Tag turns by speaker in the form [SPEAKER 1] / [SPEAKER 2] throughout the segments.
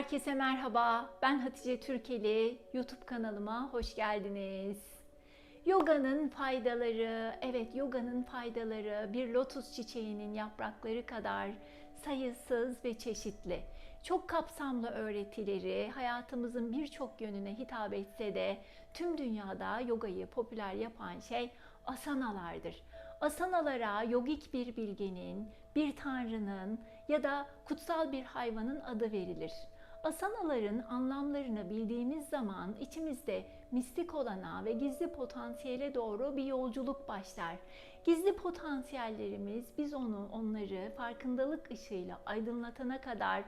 [SPEAKER 1] Herkese merhaba. Ben Hatice Türkeli. YouTube kanalıma hoş geldiniz. Yoga'nın faydaları, evet yoga'nın faydaları bir lotus çiçeğinin yaprakları kadar sayısız ve çeşitli. Çok kapsamlı öğretileri hayatımızın birçok yönüne hitap etse de tüm dünyada yogayı popüler yapan şey asanalardır. Asanalara yogik bir bilgenin, bir tanrının ya da kutsal bir hayvanın adı verilir. Asanaların anlamlarını bildiğimiz zaman içimizde mistik olana ve gizli potansiyele doğru bir yolculuk başlar. Gizli potansiyellerimiz biz onu onları farkındalık ışığıyla aydınlatana kadar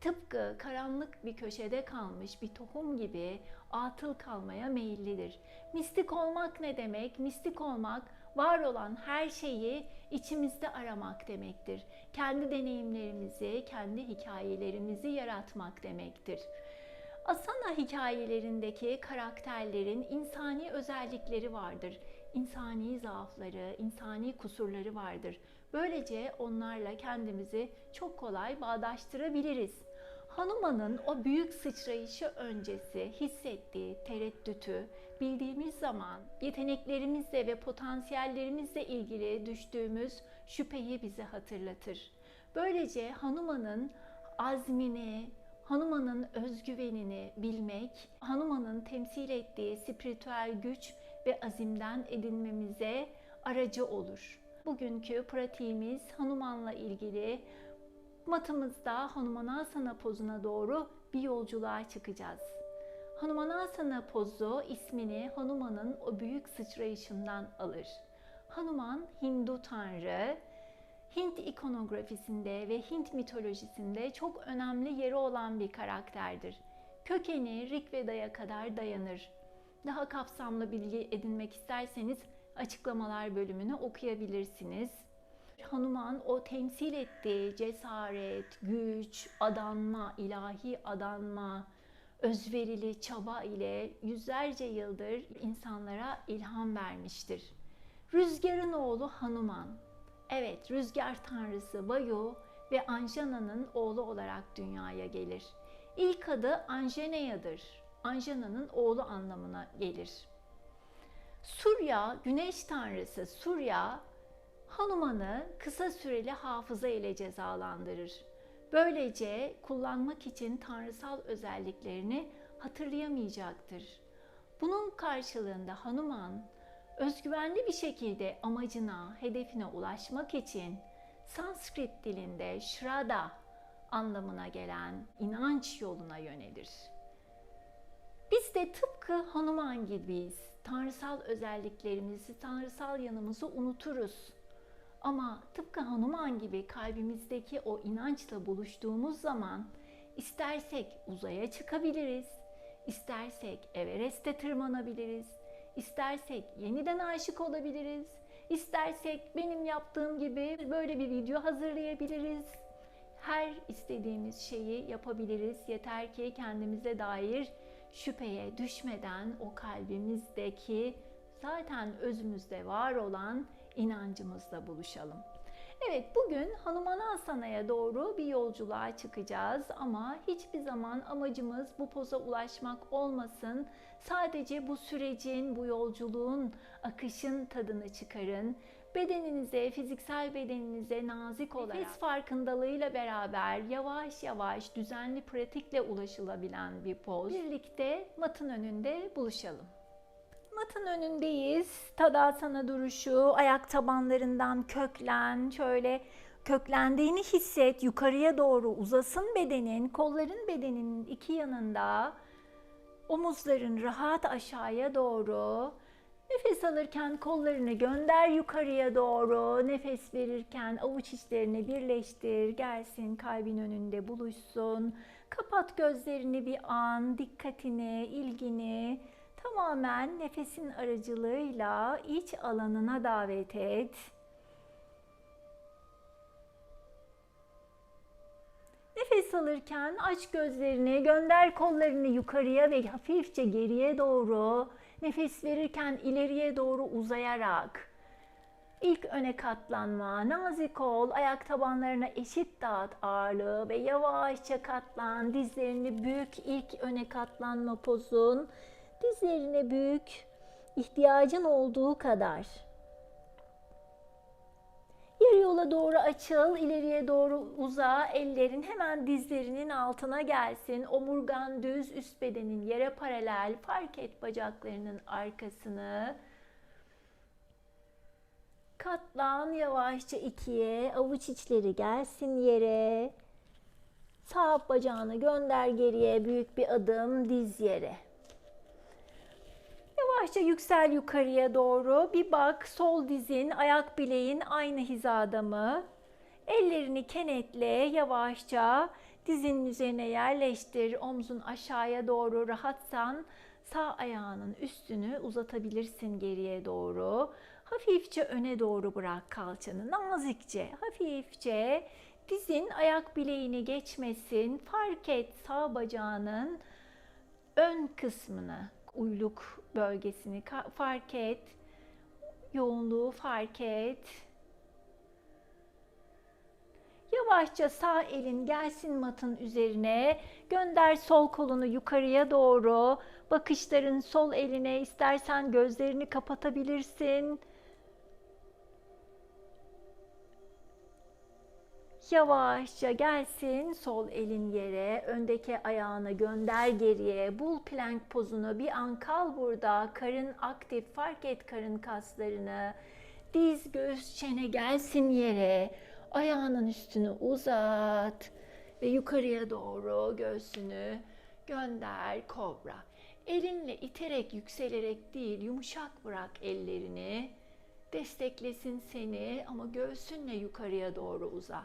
[SPEAKER 1] tıpkı karanlık bir köşede kalmış bir tohum gibi atıl kalmaya meyillidir. Mistik olmak ne demek? Mistik olmak var olan her şeyi içimizde aramak demektir. Kendi deneyimlerimizi, kendi hikayelerimizi yaratmak demektir. Asana hikayelerindeki karakterlerin insani özellikleri vardır. İnsani zaafları, insani kusurları vardır. Böylece onlarla kendimizi çok kolay bağdaştırabiliriz. Hanuman'ın o büyük sıçrayışı öncesi hissettiği tereddütü bildiğimiz zaman yeteneklerimizle ve potansiyellerimizle ilgili düştüğümüz şüpheyi bize hatırlatır. Böylece Hanuman'ın azmini, Hanuman'ın özgüvenini bilmek, Hanuman'ın temsil ettiği spiritüel güç ve azimden edinmemize aracı olur. Bugünkü pratiğimiz Hanuman'la ilgili matımızda Hanumanasana pozuna doğru bir yolculuğa çıkacağız. Hanumanasana pozu ismini Hanuman'ın o büyük sıçrayışından alır. Hanuman Hindu tanrı, Hint ikonografisinde ve Hint mitolojisinde çok önemli yeri olan bir karakterdir. Kökeni Rigveda'ya kadar dayanır. Daha kapsamlı bilgi edinmek isterseniz açıklamalar bölümünü okuyabilirsiniz. Hanuman o temsil ettiği cesaret, güç, adanma, ilahi adanma, özverili çaba ile yüzlerce yıldır insanlara ilham vermiştir. Rüzgarın oğlu Hanuman. Evet, rüzgar tanrısı Vayu ve Anjana'nın oğlu olarak dünyaya gelir. İlk adı Anjaneya'dır. Anjana'nın oğlu anlamına gelir. Surya, güneş tanrısı Surya, Hanuman'ı kısa süreli hafıza ile cezalandırır. Böylece kullanmak için tanrısal özelliklerini hatırlayamayacaktır. Bunun karşılığında Hanuman özgüvenli bir şekilde amacına, hedefine ulaşmak için Sanskrit dilinde Shraddha anlamına gelen inanç yoluna yönelir. Biz de tıpkı Hanuman gibiyiz. Tanrısal özelliklerimizi, tanrısal yanımızı unuturuz. Ama tıpkı Hanuman gibi kalbimizdeki o inançla buluştuğumuz zaman istersek uzaya çıkabiliriz, istersek Everest'e tırmanabiliriz, istersek yeniden aşık olabiliriz, istersek benim yaptığım gibi böyle bir video hazırlayabiliriz. Her istediğimiz şeyi yapabiliriz. Yeter ki kendimize dair şüpheye düşmeden o kalbimizdeki zaten özümüzde var olan inancımızla buluşalım. Evet bugün Hanumanasana doğru bir yolculuğa çıkacağız ama hiçbir zaman amacımız bu poza ulaşmak olmasın. Sadece bu sürecin, bu yolculuğun, akışın tadını çıkarın. Bedeninize, fiziksel bedeninize nazik olarak nefes farkındalığıyla beraber yavaş yavaş düzenli pratikle ulaşılabilen bir poz. Birlikte matın önünde buluşalım. Matın önündeyiz. Tadasana duruşu, ayak tabanlarından köklen, şöyle köklendiğini hisset. Yukarıya doğru uzasın bedenin, kolların bedeninin iki yanında. Omuzların rahat aşağıya doğru. Nefes alırken kollarını gönder yukarıya doğru. Nefes verirken avuç içlerini birleştir. Gelsin kalbin önünde buluşsun. Kapat gözlerini bir an. Dikkatini, ilgini tamamen nefesin aracılığıyla iç alanına davet et. Nefes alırken aç gözlerini, gönder kollarını yukarıya ve hafifçe geriye doğru. Nefes verirken ileriye doğru uzayarak. İlk öne katlanma, nazik ol, ayak tabanlarına eşit dağıt ağırlığı ve yavaşça katlan. Dizlerini bük, ilk öne katlanma pozun. Dizlerini bük, ihtiyacın olduğu kadar. Yarı yola doğru açıl, ileriye doğru uza, ellerin hemen dizlerinin altına gelsin. Omurgan düz, üst bedenin yere paralel. Fark et bacaklarının arkasını. Katlan yavaşça ikiye, avuç içleri gelsin yere. Sağ bacağını gönder geriye, büyük bir adım, diz yere. Yavaşça yüksel yukarıya doğru. Bir bak sol dizin, ayak bileğin aynı hizada mı? Ellerini kenetle yavaşça dizinin üzerine yerleştir. Omzun aşağıya doğru rahatsan sağ ayağının üstünü uzatabilirsin geriye doğru. Hafifçe öne doğru bırak kalçanı. Nazikçe, hafifçe dizin ayak bileğini geçmesin. Fark et sağ bacağının ön kısmını, uyluk bölgesini fark et. Yoğunluğu fark et. Yavaşça sağ elin gelsin matın üzerine. Gönder sol kolunu yukarıya doğru. Bakışların sol eline istersen gözlerini kapatabilirsin. Yavaşça gelsin sol elin yere, öndeki ayağını gönder geriye. Bul plank pozunu. Bir an kal burada. Karın aktif. Fark et karın kaslarını. Diz, göğüs, çene gelsin yere. Ayağının üstünü uzat ve yukarıya doğru göğsünü gönder kobra. Elinle iterek, yükselerek değil, yumuşak bırak ellerini. Desteklesin seni ama göğsünle yukarıya doğru uza.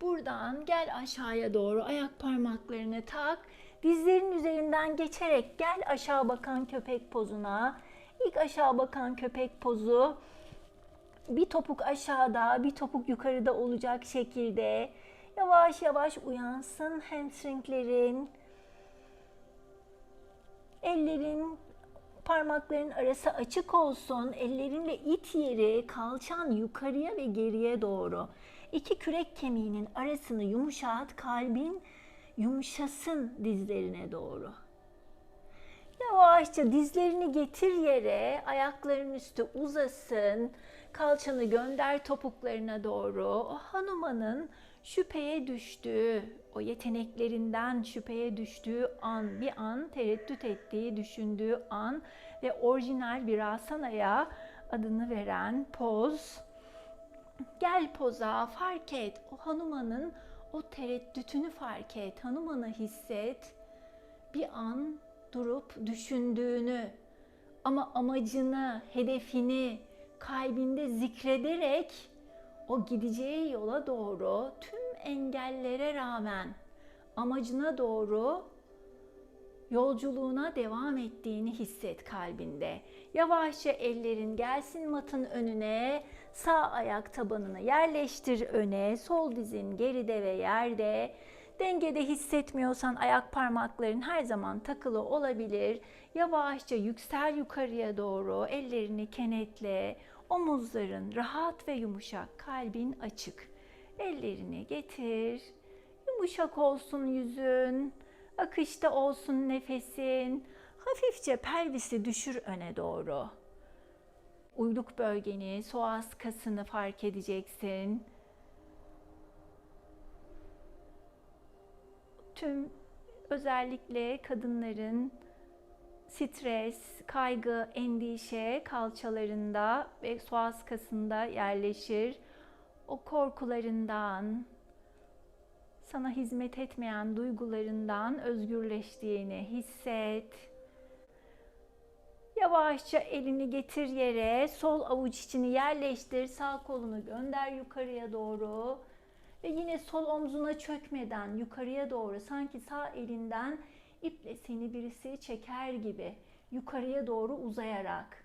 [SPEAKER 1] Buradan gel aşağıya doğru ayak parmaklarını tak. Dizlerin üzerinden geçerek gel aşağı bakan köpek pozuna. İlk aşağı bakan köpek pozu bir topuk aşağıda, bir topuk yukarıda olacak şekilde yavaş yavaş uyansın hamstringlerin. Ellerin parmakların arası açık olsun. Ellerinle it yeri, kalçan yukarıya ve geriye doğru. İki kürek kemiğinin arasını yumuşat, kalbin yumuşasın dizlerine doğru. Yavaşça dizlerini getir yere, ayakların üstü uzasın. Kalçanı gönder topuklarına doğru. O Hanuman'ın şüpheye düştüğü, o yeteneklerinden şüpheye düştüğü an, bir an tereddüt ettiği, düşündüğü an ve orijinal bir asanaya adını veren poz. Gel poza, fark et. O Hanuman'ın o tereddütünü fark et. Hanuman'ı hisset. Bir an durup düşündüğünü ama amacını, hedefini kalbinde zikrederek o gideceği yola doğru tüm engellere rağmen amacına doğru yolculuğuna devam ettiğini hisset kalbinde. Yavaşça ellerin gelsin matın önüne. Sağ ayak tabanını yerleştir öne. Sol dizin geride ve yerde. Dengede hissetmiyorsan ayak parmakların her zaman takılı olabilir. Yavaşça yüksel yukarıya doğru. Ellerini kenetle. Omuzların rahat ve yumuşak, kalbin açık. Ellerini getir. Yumuşak olsun yüzün. Akışta olsun nefesin. Hafifçe pelvisi düşür öne doğru. Uyluk bölgeni, soğaz kasını fark edeceksin. Tüm özellikle kadınların stres, kaygı, endişe kalçalarında ve soğaz kasında yerleşir. O korkularından, sana hizmet etmeyen duygularından özgürleştiğini hisset. Yavaşça elini getir yere, sol avuç içini yerleştir, sağ kolunu gönder yukarıya doğru. Ve yine sol omzuna çökmeden yukarıya doğru sanki sağ elinden iple seni birisi çeker gibi yukarıya doğru uzayarak.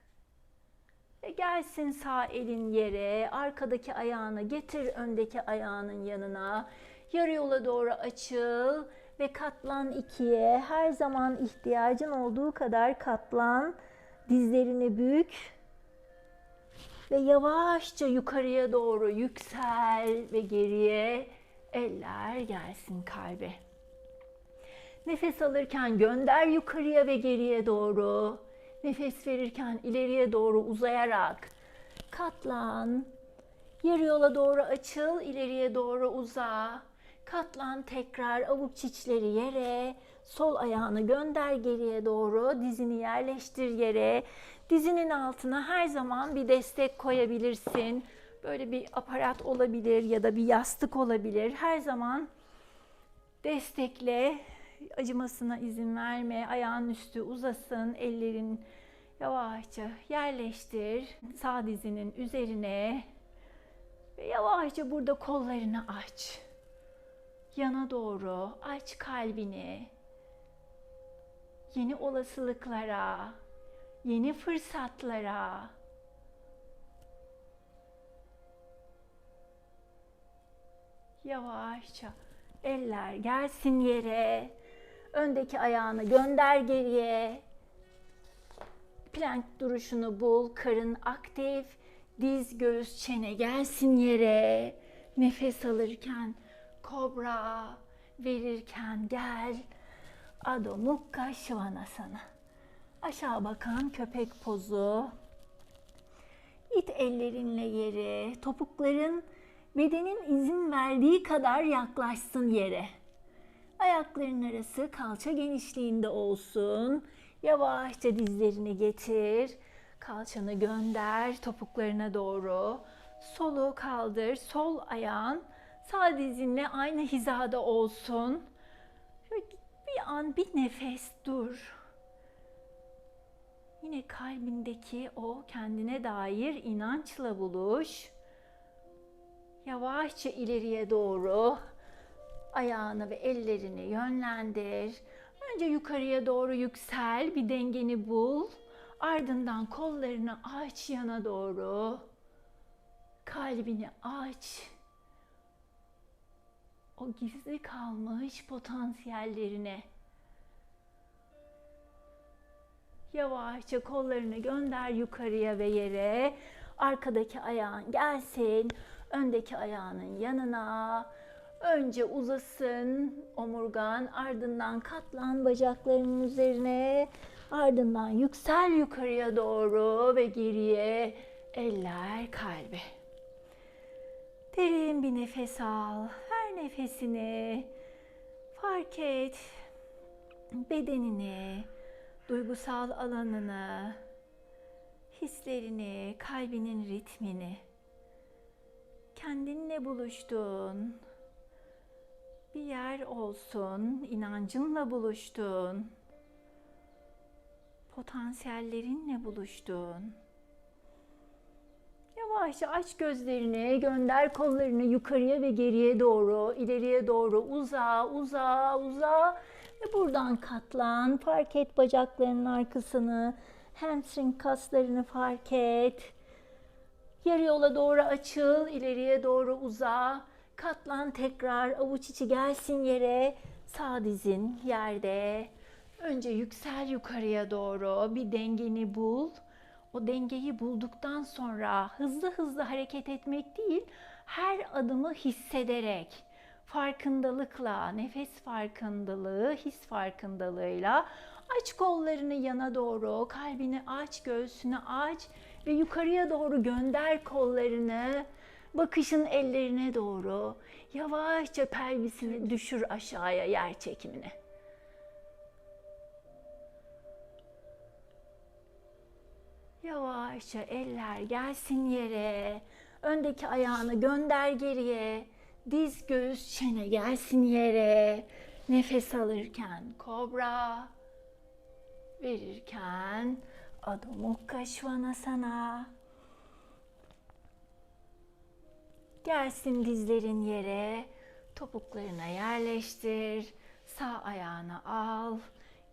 [SPEAKER 1] Ve gelsin sağ elin yere, arkadaki ayağını getir öndeki ayağının yanına. Yarı yola doğru açıl ve katlan ikiye. Her zaman ihtiyacın olduğu kadar katlan. Dizlerini bük Ve yavaşça yukarıya doğru yüksel ve geriye eller gelsin kalbe. Nefes alırken gönder yukarıya ve geriye doğru. Nefes verirken ileriye doğru uzayarak katlan. Yarı yola doğru açıl, ileriye doğru uza. Katlan tekrar avuç içleri yere. Sol ayağını gönder geriye doğru. Dizini yerleştir yere. Dizinin altına her zaman bir destek koyabilirsin. Böyle bir aparat olabilir ya da bir yastık olabilir. Her zaman destekle. Acımasına izin verme. Ayağın üstü uzasın. Ellerin yavaşça yerleştir. Sağ dizinin üzerine. Ve yavaşça burada kollarını aç. Yana doğru aç kalbini. Yeni olasılıklara, yeni fırsatlara, yavaşça eller gelsin yere. Öndeki ayağını gönder geriye. Plank duruşunu bul. Karın aktif. Diz, göğüs, çene gelsin yere. Nefes alırken kobra, verirken gel. Adho Mukha Svanasana. Aşağı bakan köpek pozu. İt ellerinle yere. Topukların bedenin izin verdiği kadar yaklaşsın yere. Ayakların arası kalça genişliğinde olsun. Yavaşça dizlerini getir. Kalçanı gönder topuklarına doğru. Solu kaldır. Sol ayağın sağ dizinle aynı hizada olsun. An bir nefes dur. Yine kalbindeki o kendine dair inançla buluş. Yavaşça ileriye doğru ayağını ve ellerini yönlendir. Önce yukarıya doğru yüksel, bir dengeni bul. Ardından kollarını aç yana doğru. Kalbini aç. O gizli kalmış potansiyellerine. Yavaşça kollarını gönder yukarıya ve yere. Arkadaki ayağın gelsin. Öndeki ayağının yanına. Önce uzasın omurgan, ardından katlan bacaklarının üzerine, ardından yüksel yukarıya doğru ve geriye eller kalbe. Derin bir nefes al. Her nefesini fark et. Bedenini, duygusal alanını, hislerini, kalbinin ritmini. Kendinle buluştun bir yer olsun, inancınla buluştun, potansiyellerinle buluştun. Yavaşça aç gözlerini, gönder kollarını yukarıya ve geriye doğru, ileriye doğru uza, uza, uza ve buradan katlan. Fark et bacaklarının arkasını, hamstring kaslarını fark et. Yarı yola doğru açıl, ileriye doğru uza. Katlan tekrar avuç içi gelsin yere. Sağ dizin yerde. Önce yüksel yukarıya doğru bir dengeni bul. O dengeyi bulduktan sonra hızlı hızlı hareket etmek değil, her adımı hissederek, farkındalıkla, nefes farkındalığı, his farkındalığıyla aç kollarını yana doğru, kalbini aç, göğsünü aç ve yukarıya doğru gönder kollarını. Bakışın ellerine doğru yavaşça pelvisini düşür aşağıya yer çekimine. Yavaşça eller gelsin yere. Öndeki ayağını gönder geriye. Diz, göğüs, çene gelsin yere. Nefes alırken kobra. Verirken Adho Mukha Svanasana. Gelsin dizlerin yere, topuklarına yerleştir. Sağ ayağını al,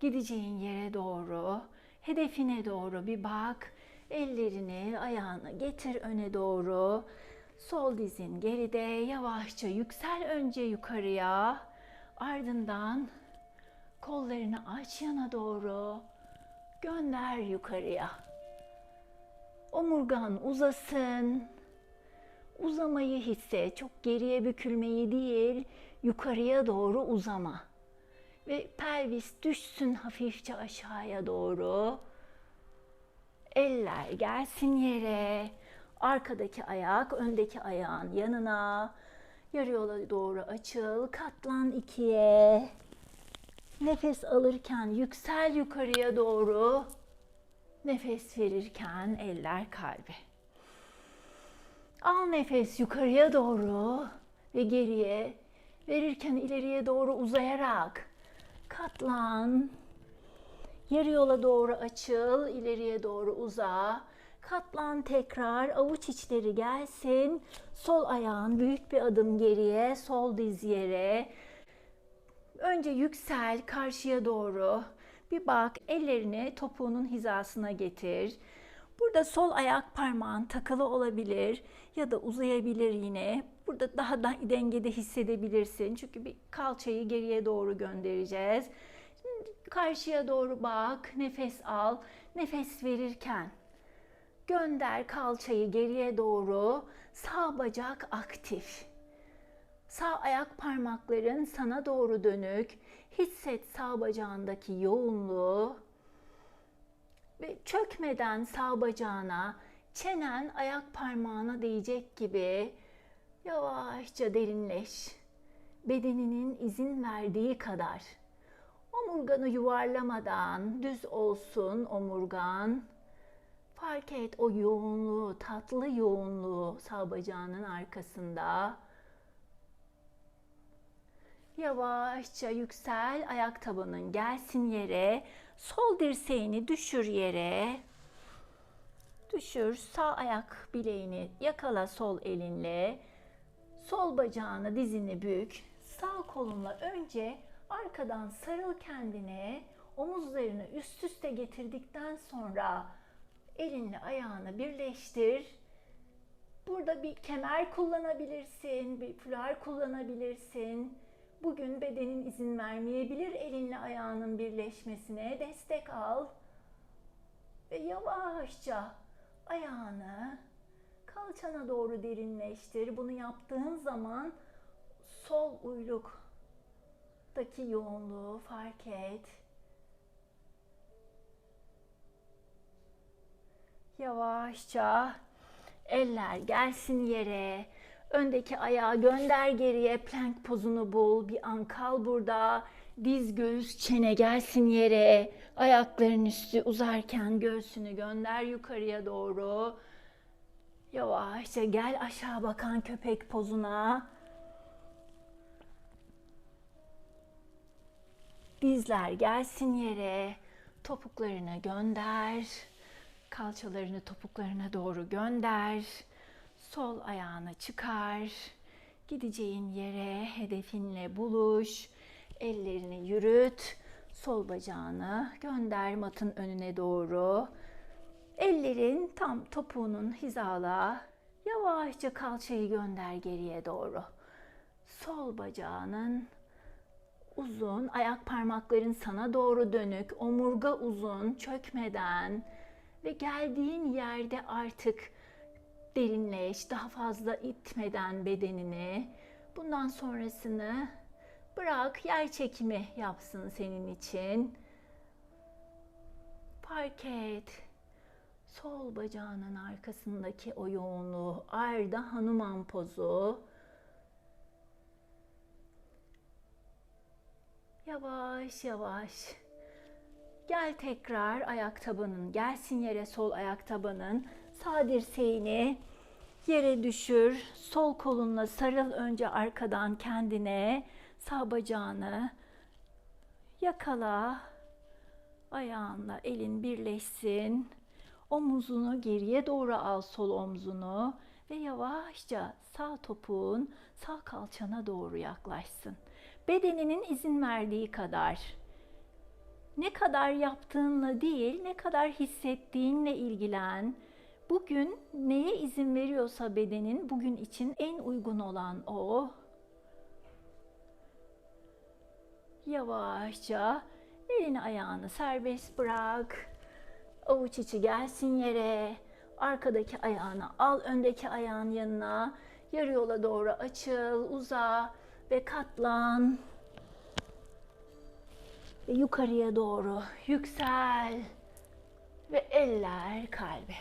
[SPEAKER 1] gideceğin yere doğru, hedefine doğru bir bak. Ellerini, ayağını getir öne doğru. Sol dizin geride, yavaşça yüksel önce yukarıya. Ardından kollarını aç yana doğru. Gönder yukarıya. Omurgan uzasın. Uzamayı hisset. Çok geriye bükülmeyi değil, yukarıya doğru uzama. Ve pelvis düşsün hafifçe aşağıya doğru. Eller gelsin yere. Arkadaki ayak öndeki ayağın yanına. Yarı yola doğru açıl. Katlan ikiye. Nefes alırken yüksel yukarıya doğru. Nefes verirken eller kalbe. Al nefes yukarıya doğru ve geriye. Verirken ileriye doğru uzayarak katlan. Yarı yola doğru açıl, ileriye doğru uza. Katlan tekrar, avuç içleri gelsin. Sol ayağın büyük bir adım geriye, sol diz yere. Önce yüksel karşıya doğru. Bir bak ellerini topuğunun hizasına getir. Burada sol ayak parmağın takılı olabilir ya da uzayabilir yine. Burada daha da dengede hissedebilirsin. Çünkü bir kalçayı geriye doğru göndereceğiz. Karşıya doğru bak, nefes al. Nefes verirken gönder kalçayı geriye doğru. Sağ bacak aktif. Sağ ayak parmakların sana doğru dönük. Hisset sağ bacağındaki yoğunluğu. Ve çökmeden sağ bacağına, çenen ayak parmağına değecek gibi yavaşça derinleş. Bedeninin izin verdiği kadar. Omurganı yuvarlamadan düz olsun omurgan. Fark et o yoğunluğu, tatlı yoğunluğu sağ bacağının arkasında. Yavaşça yüksel, ayak tabanın gelsin yere. Sol dirseğini düşür yere. Düşür, sağ ayak bileğini yakala sol elinle. Sol bacağını, dizini bük. Sağ kolunla önce arkadan sarıl kendine. Omuzlarını üst üste getirdikten sonra elinle ayağını birleştir. Burada bir kemer kullanabilirsin, bir fular kullanabilirsin. Bugün bedenin izin vermeyebilir elinle ayağının birleşmesine. Destek al. Ve yavaşça ayağını kalçana doğru derinleştir. Bunu yaptığın zaman sol uyluktaki yoğunluğu fark et. Yavaşça eller gelsin yere. Öndeki ayağı gönder geriye. Plank pozunu bul. Bir an kal burada. Diz, göğüs, çene gelsin yere. Ayakların üstü uzarken göğsünü gönder yukarıya doğru. Yavaşça gel aşağı bakan köpek pozuna. Dizler gelsin yere. Topuklarını gönder. Kalçalarını topuklarına doğru gönder. Sol ayağını çıkar. Gideceğin yere hedefinle buluş. Ellerini yürüt. Sol bacağını gönder matın önüne doğru. Ellerin tam topuğunun hizala. Yavaşça kalçayı gönder geriye doğru. Sol bacağının uzun, ayak parmakların sana doğru dönük, omurga uzun, çökmeden ve geldiğin yerde artık derinleş, daha fazla itmeden bedenini. Bundan sonrasını bırak yer çekimi yapsın senin için. Fark et. Sol bacağının arkasındaki o yoğunluğu. Arda Hanuman pozu. Yavaş yavaş. Gel tekrar ayak tabanın. Gelsin yere sol ayak tabanın. Sağ dirseğini yere düşür. Sol kolunla sarıl önce arkadan kendine. Sağ bacağını yakala. Ayağınla elin birleşsin. Omuzunu geriye doğru al sol omzunu ve yavaşça sağ topuğun sağ kalçana doğru yaklaşsın. Bedeninin izin verdiği kadar ne kadar yaptığınla değil, ne kadar hissettiğinle ilgilen. Bugün neye izin veriyorsa bedenin bugün için en uygun olan o. Yavaşça elini ayağını serbest bırak. Avuç içi gelsin yere. Arkadaki ayağını al, öndeki ayağın yanına. Yarı yola doğru açıl, uza ve katlan. Ve yukarıya doğru yüksel ve eller kalbe.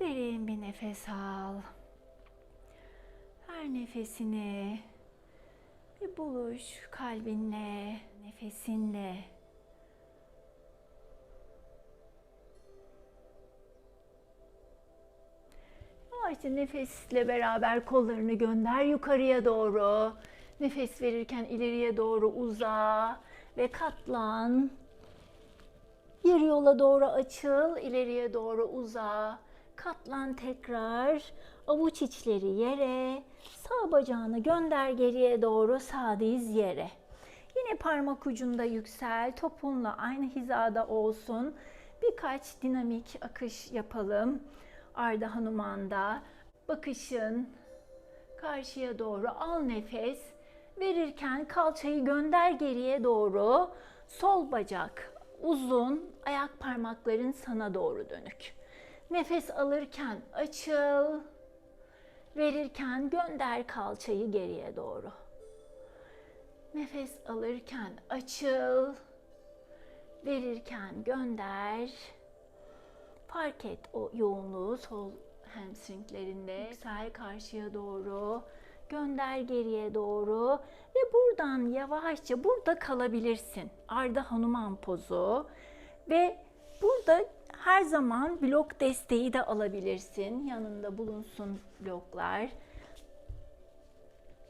[SPEAKER 1] Derin bir nefes al. Her nefesini bir buluş kalbinle, nefesinle. Yavaşça nefesle beraber kollarını gönder yukarıya doğru. Nefes verirken ileriye doğru uza ve katlan. Yarı yola doğru açıl, ileriye doğru uza. Katlan tekrar. Avuç içleri yere. Sağ bacağını gönder geriye doğru, sağ diz yere. Yine parmak ucunda yüksel. Topunla aynı hizada olsun. Birkaç dinamik akış yapalım. Arda Hanuman'da. Bakışın karşıya doğru al nefes. Verirken kalçayı gönder geriye doğru. Sol bacak uzun, ayak parmakların sana doğru dönük. Nefes alırken açıl. Verirken gönder kalçayı geriye doğru. Nefes alırken açıl. Verirken gönder. Fark et o yoğunluğu sol hamstringlerinde. Yüksel karşıya doğru. Gönder geriye doğru ve buradan yavaşça burada kalabilirsin. Arda Hanuman pozu ve burada her zaman blok desteği de alabilirsin. Yanında bulunsun bloklar.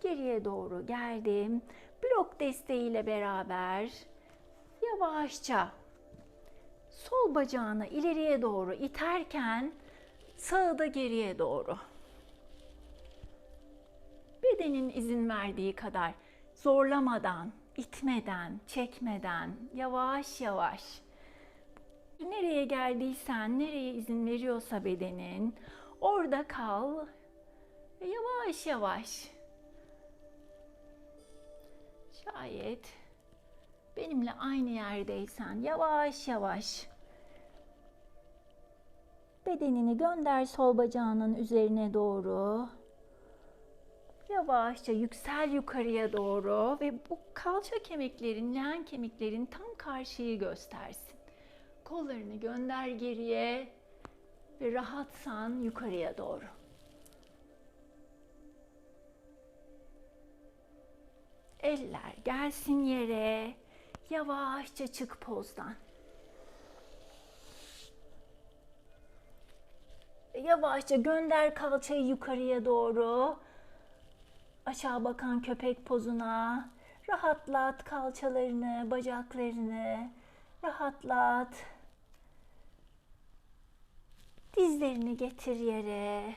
[SPEAKER 1] Geriye doğru geldim. Blok desteğiyle beraber yavaşça sol bacağını ileriye doğru iterken sağı da geriye doğru. Bedenin izin verdiği kadar? Zorlamadan, itmeden, çekmeden yavaş yavaş. Nereye geldiysen, nereye izin veriyorsa bedenin orada kal ve yavaş yavaş. Şayet benimle aynı yerdeysen yavaş yavaş. Bedenini gönder sol bacağının üzerine doğru. Yavaşça yüksel yukarıya doğru ve bu kalça kemiklerin, leğen kemiklerin tam karşıyı göstersin. Kollarını gönder geriye ve rahatsan yukarıya doğru. Eller gelsin yere. Yavaşça çık pozdan. Yavaşça gönder kalçayı yukarıya doğru. Aşağı bakan köpek pozuna. Rahatlat kalçalarını, bacaklarını. Rahatlat. Dizlerini getir yere.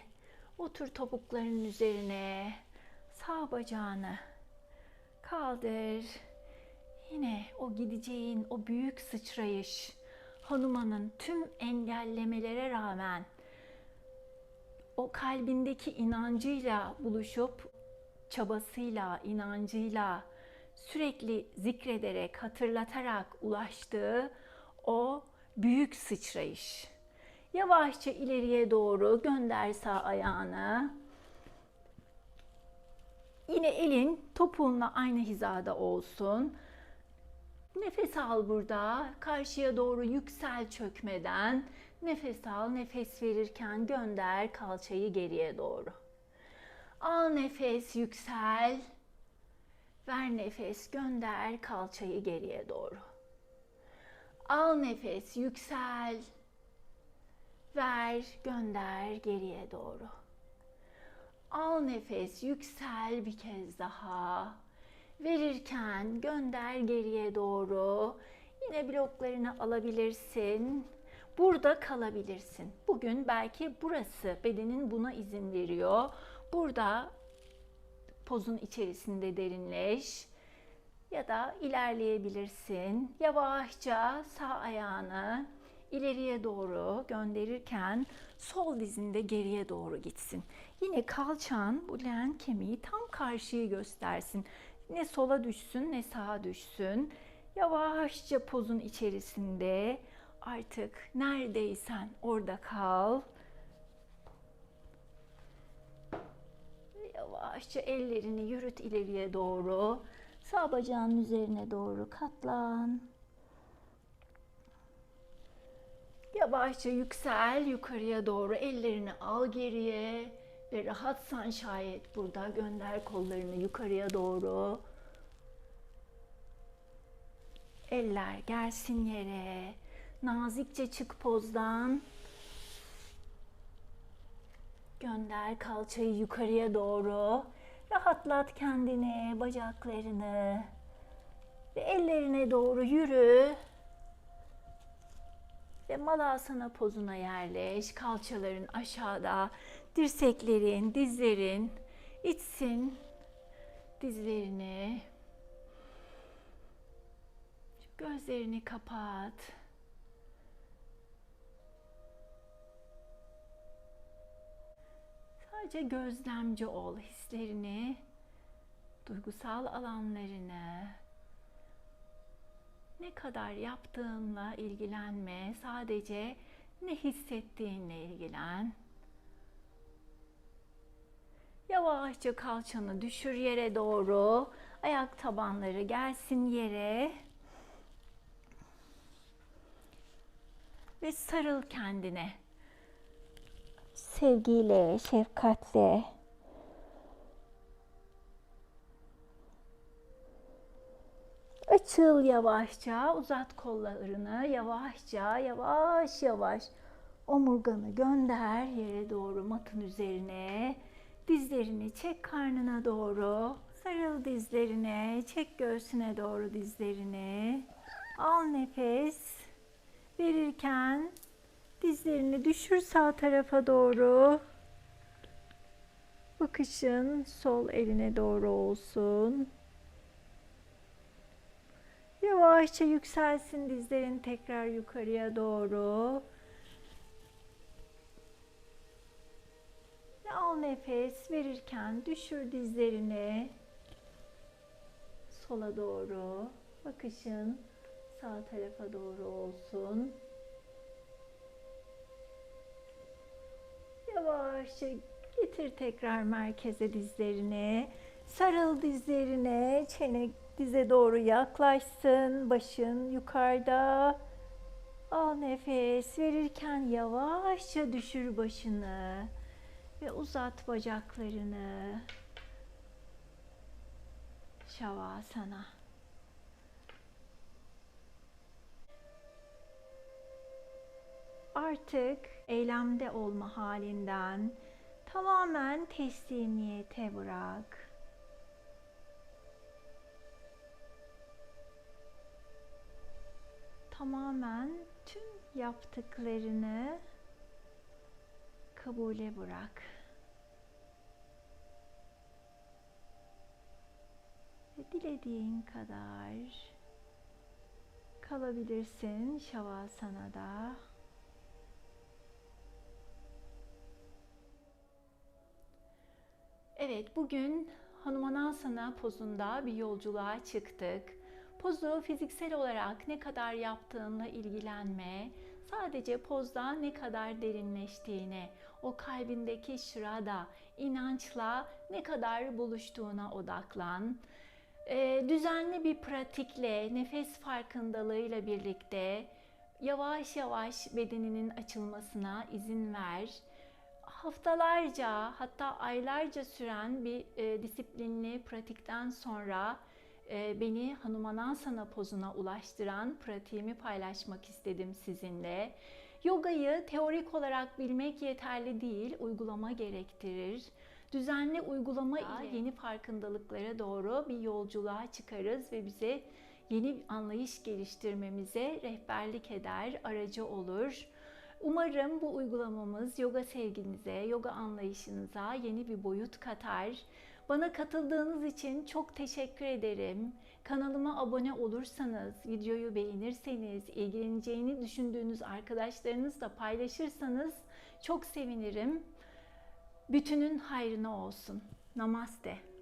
[SPEAKER 1] Otur topuklarının üzerine. Sağ bacağını kaldır. Yine o gideceğin o büyük sıçrayış. Hanuman'ın tüm engellemelere rağmen o kalbindeki inancıyla buluşup çabasıyla, inancıyla sürekli zikrederek, hatırlatarak ulaştığı o büyük sıçrayış. Yavaşça ileriye doğru gönder sağ ayağını. Yine elin topuğunla aynı hizada olsun. Nefes al burada. Karşıya doğru yüksel çökmeden. Nefes al, nefes verirken gönder kalçayı geriye doğru. Al nefes, yüksel. Ver nefes, gönder kalçayı geriye doğru. Al nefes, yüksel. Ver, gönder geriye doğru. Al nefes, yüksel bir kez daha. Verirken gönder geriye doğru. Yine bloklarını alabilirsin. Burada kalabilirsin. Bugün belki burası bedenin buna izin veriyor. Burada pozun içerisinde derinleş ya da ilerleyebilirsin. Yavaşça sağ ayağını ileriye doğru gönderirken sol dizinde geriye doğru gitsin. Yine kalçan bu leğen kemiği tam karşıyı göstersin. Ne sola düşsün ne sağa düşsün. Yavaşça pozun içerisinde artık neredeysen orada kal. Yavaşça ellerini yürüt ileriye doğru. Sağ bacağın üzerine doğru katlan. Yavaşça yüksel yukarıya doğru ellerini al geriye ve rahatsan şayet burada gönder kollarını yukarıya doğru. Eller gelsin yere. Nazikçe çık pozdan. Gönder kalçayı yukarıya doğru. Rahatlat kendini, bacaklarını. Ve ellerine doğru yürü. Ve malasana pozuna yerleş. Kalçaların aşağıda, dirseklerin, dizlerin içsin dizlerini. Gözlerini kapat. Sadece gözlemci ol hislerini, duygusal alanlarını. Ne kadar yaptığınla ilgilenme, sadece ne hissettiğinle ilgilen. Yavaşça kalçanı düşür yere doğru. Ayak tabanları gelsin yere. Ve sarıl kendine. Sevgiyle, şefkatle. Açıl yavaşça, uzat kollarını yavaşça, yavaş yavaş omurganı gönder yere doğru matın üzerine. Dizlerini çek karnına doğru. Sarıl dizlerine, çek göğsüne doğru dizlerini. Al nefes. Verirken dizlerini düşür sağ tarafa doğru. Bakışın sol eline doğru olsun. Yavaşça yükselsin dizlerin tekrar yukarıya doğru. Al nefes verirken düşür dizlerini sola doğru. Bakışın sağ tarafa doğru olsun. Yavaşça getir tekrar merkeze dizlerini. Sarıl dizlerine, çene dize doğru yaklaşsın. Başın yukarıda. Al nefes verirken yavaşça düşür başını ve uzat bacaklarını. Şavasana. Artık eylemde olma halinden tamamen teslimiyete bırak. Tamamen tüm yaptıklarını kabule bırak. Ve dilediğin kadar kalabilirsin Şavasana'da. Evet, bugün Hanumanasana pozunda bir yolculuğa çıktık. Pozu fiziksel olarak ne kadar yaptığınla ilgilenme, sadece pozda ne kadar derinleştiğine, o kalbindeki şırada, inançla ne kadar buluştuğuna odaklan. Ee, düzenli bir pratikle, nefes farkındalığıyla birlikte yavaş yavaş bedeninin açılmasına izin ver haftalarca hatta aylarca süren bir e, disiplinli pratikten sonra e, beni Hanumanasana pozuna ulaştıran pratiğimi paylaşmak istedim sizinle. Yogayı teorik olarak bilmek yeterli değil, uygulama gerektirir. Düzenli uygulama ile yeni farkındalıklara doğru bir yolculuğa çıkarız ve bize yeni anlayış geliştirmemize rehberlik eder, aracı olur. Umarım bu uygulamamız yoga sevginize, yoga anlayışınıza yeni bir boyut katar. Bana katıldığınız için çok teşekkür ederim. Kanalıma abone olursanız, videoyu beğenirseniz, ilgileneceğini düşündüğünüz arkadaşlarınızla paylaşırsanız çok sevinirim. Bütünün hayrına olsun. Namaste.